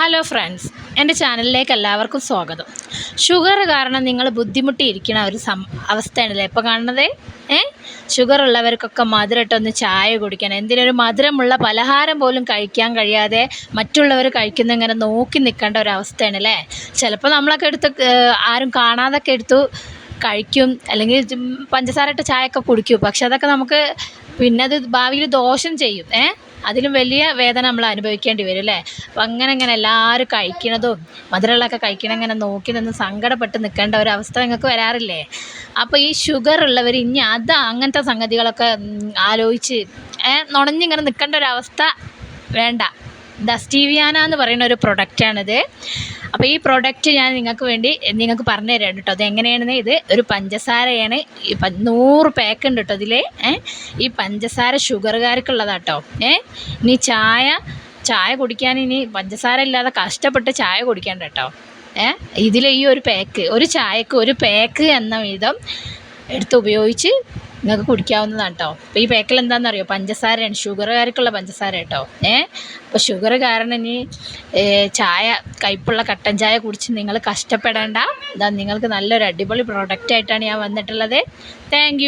Hello friends എന്റെ ചാനലിലേക്ക് എല്ലാവർക്കും സ്വാഗതം. ഷുഗർ കാരണം നിങ്ങൾ ബുദ്ധിമുട്ടിയിരിക്കുന്ന ഒരു സം അവസ്ഥയാണല്ലേ ഇപ്പോൾ കാണുന്നത്? ഏ? ഷുഗർ ഉള്ളവർക്കൊക്കെ മധുരട്ടൊന്ന് ചായ കുടിക്കണം. എന്തിനൊരു മധുരമുള്ള പലഹാരം പോലും കഴിക്കാൻ കഴിയാതെ മറ്റുള്ളവർ കഴിക്കുന്ന ഇങ്ങനെ നോക്കി നിൽക്കേണ്ട ഒരു അവസ്ഥയാണല്ലേ? ചിലപ്പോൾ നമ്മളൊക്കെ എടുത്ത് ആരും കാണാതൊക്കെ എടുത്തു കഴിക്കും. അല്ലെങ്കിൽ ജും പഞ്ചസാര ഇട്ട ചായയൊക്കെ കുടിക്കും. പക്ഷെ അതൊക്കെ നമുക്ക് പിന്നെ അത് ഭാവിയിൽ ദോഷം ചെയ്യും. ഏ? അതിലും വലിയ വേദന നമ്മൾ അനുഭവിക്കേണ്ടി വരും അല്ലേ? അപ്പം അങ്ങനെ ഇങ്ങനെ എല്ലാവരും കഴിക്കണതും മധുരമുള്ളതൊക്കെ കഴിക്കണം ഇങ്ങനെ നോക്കി നിന്ന് സങ്കടപ്പെട്ട് നിൽക്കേണ്ട ഒരു അവസ്ഥ നിങ്ങൾക്ക് വരാറില്ലേ? അപ്പോൾ ഈ ഷുഗർ ഉള്ളവർ ഇനി അത് അങ്ങനത്തെ സംഗതികളൊക്കെ ആലോചിച്ച് നുണഞ്ഞിങ്ങനെ നിൽക്കേണ്ട ഒരവസ്ഥ വേണ്ട. ദസ്റ്റീവിയാന എന്ന് പറയുന്ന ഒരു പ്രൊഡക്റ്റാണിത് അപ്പോൾ ഈ പ്രൊഡക്റ്റ് ഞാൻ നിങ്ങൾക്ക് വേണ്ടി നിങ്ങൾക്ക് പറഞ്ഞു തരാം കേട്ടോ. അത് എങ്ങനെയാണെന്ന് ഇത് ഒരു പഞ്ചസാരയാണ്. നൂറ് പാക്ക് ഉണ്ട് കേട്ടോ ഇതിൽ ഈ പഞ്ചസാര ഷുഗറുകാർക്കുള്ളതാട്ടോ ഏ? ഇനി ചായ ചായ കുടിക്കാൻ ഇനി പഞ്ചസാര ഇല്ലാതെ കഷ്ടപ്പെട്ട് ചായ കുടിക്കണ്ട കേട്ടോ. ഏ? ഇതിൽ ഈ ഒരു പാക്ക് ഒരു ചായക്ക് ഒരു പാക്ക് എന്ന വിധം എടുത്ത് ഉപയോഗിച്ച് നിങ്ങൾക്ക് കുടിക്കാവുന്നതാണ് കേട്ടോ അപ്പോൾ ഈ പാക്കിൽ എന്താണെന്ന് അറിയോ പഞ്ചസാരയാണ് ഷുഗറുകാർക്കുള്ള പഞ്ചസാര കേട്ടോ ഏ? അപ്പോൾ ഷുഗർ കാരണം ഇനി ചായ കയ്പുള്ള കട്ടൻ ചായ കുടിച്ച് നിങ്ങൾ കഷ്ടപ്പെടേണ്ട. ഇതാ നിങ്ങൾക്ക് നല്ലൊരു അടിപൊളി പ്രോഡക്റ്റ് ആയിട്ടാണ് ഞാൻ വന്നിട്ടുള്ളത്. താങ്ക്